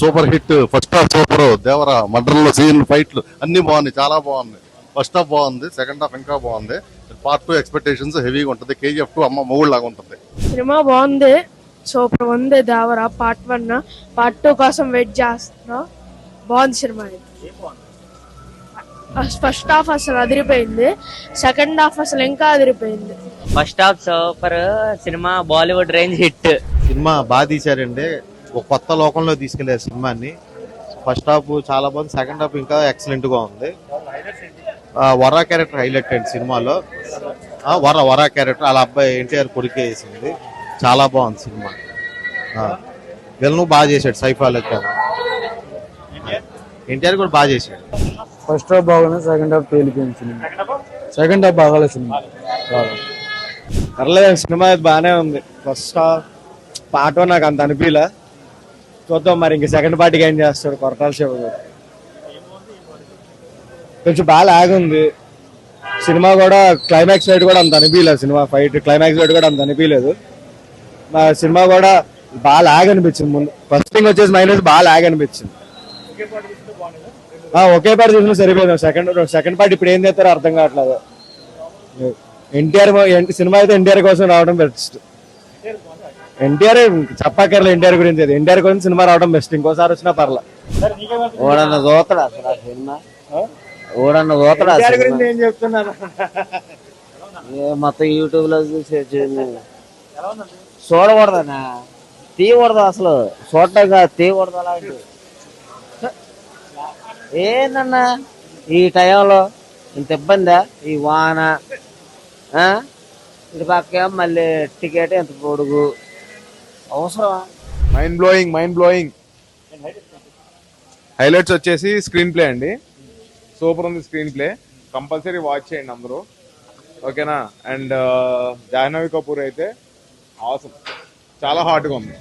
Super hit first half super Devara మర్డర్లో scene ఫైట్లు అన్ని బాగున్నాయి చాలా బాగున్నాయి. ఫస్ట్ హాఫ్ బాగుంది సెకండ్ హాఫ్ ఇంకా బాగుంది. పార్ట్ టూ ఎక్స్పెక్టేషన్స్ హెవీగా ఉంటుంది కేజీఎఫ్ టూ అమ్మ మొగుడు లాగా ఉంటుంది. సినిమా బాగుంది సూపర్ ఉంది Devara part one part two కోసం వెయిట్ చేస్తున్నా. బాగుంది సినిమా ఇది. ఫస్ట్ హాఫ్ అసలు అదిరిపోయింది సెకండ్ హాఫ్ అసలు ఇంకా అదిరిపోయింది. First half super cinema Bollywood range hit. Cinema బాగా తీశారండి. ఒక కొత్త లోకంలో తీసుకెళ్ళారు సినిమాని. ఫస్ట్ హాఫ్ చాలా బాగుంది సెకండ్ హాఫ్ ఇంకా ఎక్సలెంట్గా ఉంది. వరా క్యారెక్టర్ హైలైట్ అండి సినిమాలో. వర వరా క్యారెక్టర్ వాళ్ళ అబ్బాయి ఎన్టీఆర్ కొడుకే వేసింది. చాలా బాగుంది సినిమా. వీళ్ళను బాగా చేశాడు సైఫ్ అలీ ఖాన్ ఎన్టీఆర్ కూడా బాగా చేశాడు. ఫస్ట్ హాఫ్ బాగుంది సెకండ్ హాఫ్ తేలిపోయింది సినిమా. సెకండ్ హాఫ్ బాగాలేదు సినిమా. పర్లేదు సినిమా బాగానే ఉంది. ఫస్ట్ పార్ట్ వన్ నాకు అంత అనిపించలే. చూద్దాం మరి ఇంక సెకండ్ పార్టీకి ఏం చేస్తాడు? కొరటాల శివ కొంచెం బాగా లాగ్ ఉంది. సినిమా కూడా క్లైమాక్స్ ఫైట్ కూడా అంత అనిపించలేదు. సినిమా ఫైట్ క్లైమాక్స్ ఫైట్ కూడా అంత అనిపించలేదు. మా సినిమా కూడా బాగా లాగ్ అనిపించింది ముందు. ఫస్ట్ థింగ్ వచ్చేసి మైనస్ బాగా లాగ్ అనిపించింది. ఆ, ఒకే పార్టీ చూసినా సరిపోయింది. సెకండ్ సెకండ్ పార్టీ ఇప్పుడు ఏం చేస్తారో అర్థం కావట్లేదు. ఎన్టీఆర్ సినిమా అయితే ఎన్టీఆర్ కోసం రావడం బెస్ట్ ఎన్టీఆర్ చెప్పక్కర్లే ఎన్టీఆర్ గురించి అది ఎన్టీఆర్ కోసం సినిమా రావడం బెస్ట్ ఇంకోసారి వచ్చినా పర్లా. ఓడన్న అసలు ఆ? సినిమా ఓడన్న చూతడా ఎన్టీఆర్ గురించి ఏం చెప్తున్నారు? మొత్తం యూట్యూబ్లో చూసి చూడకూడదనా తీయకూడదు అసలు. చూడటం కాదు తీయకూడదు అలాంటి ఏందన్నా? ఈ టైంలో ఇంత ఇబ్బందా? ఈ వాన ఆ? ఇటు పక్క మళ్ళీ టికెట్ ఎంత పొడుగు? అవసరమా? Mind blowing mind blowing highlights వచ్చేసి స్క్రీన్ ప్లే అండి. సూపర్ ఉంది స్క్రీన్ ప్లే కంపల్సరీ వాచ్ చేయండి అందరూ. ఓకేనా అండ్ జాహ్నవి కపూర్ అయితే అవసరం చాలా హాట్గా ఉంది.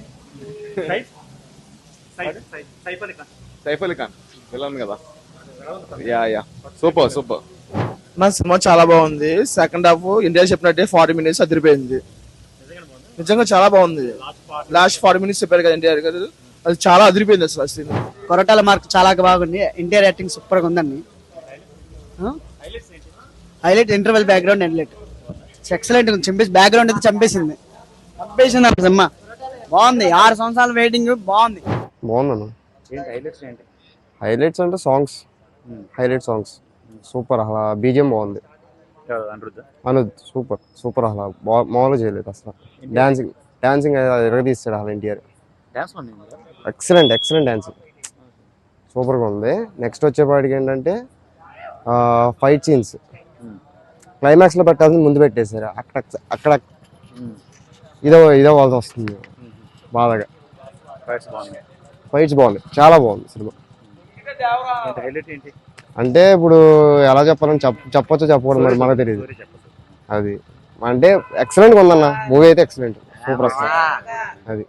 సైఫ్ అలీ ఖాన్ విలన్ కదా. యా యా సూపర్ సూపర్ నా సినిమా చాలా బాగుంది. సెకండ్ హాఫ్ ఇండియా చెప్పినట్టే ఫార్టీ మినిట్స్ అదిరిపోయింది. నిజంగా చాలా బాగుంది. లాస్ట్ ఫార్టీ మినిట్స్ చెప్పారు కదా ఎన్టీఆర్ గారు. అది చాలా అదిరిపోయింది అసలు ఆ scene. కొరటాల మార్క్ చాలా బాగుంది. ఎన్టీఆర్ యాక్టింగ్ సూపర్గా ఉందండి highlight interval background highlight excellent ఉంది. చంపేసి బ్యాక్గ్రౌండ్ అయితే చంపేసింది. చంపేసింది అన్న సినిమా. బాగుంది. ఆరు సంవత్సరాల వెయిటింగ్ బాగుంది. బాగుందన్న హైలైట్స్ అంటే సాంగ్స్. Highlight songs. సూపర్. అసలు బీజిఎం బాగుంది. అనుద్ సూపర్ సూపర్ అసలు. మామూలుగా చేయలేదు అసలు. డాన్సింగ్ డాన్సింగ్ ఎరగదీస్తాడు అసలు ఎన్టీఆర్ ఎక్సలెంట్ ఎక్సలెంట్ డాన్సింగ్ సూపర్గా ఉంది. నెక్స్ట్ వచ్చేపాటికి ఏంటంటే ఫైట్ సీన్స్ క్లైమాక్స్లో పెట్టాల్సింది ముందు పెట్టేశారు. అక్కడ అక్కడ. ఇదో ఇదో వాళ్ళతో వస్తుంది. బాధగా. ఫైట్స్ బాగుంది చాలా బాగుంది సినిమా. అంటే ఇప్పుడు ఎలా చెప్పాలని చెప్ప చెప్పొచ్చో చెప్పకూడదు మరి మనకు తెలియదు అది. అంటే ఎక్సలెంట్గా ఉందన్న. మూవీ అయితే ఎక్సలెంట్ సూపర్ వస్తుంది అది.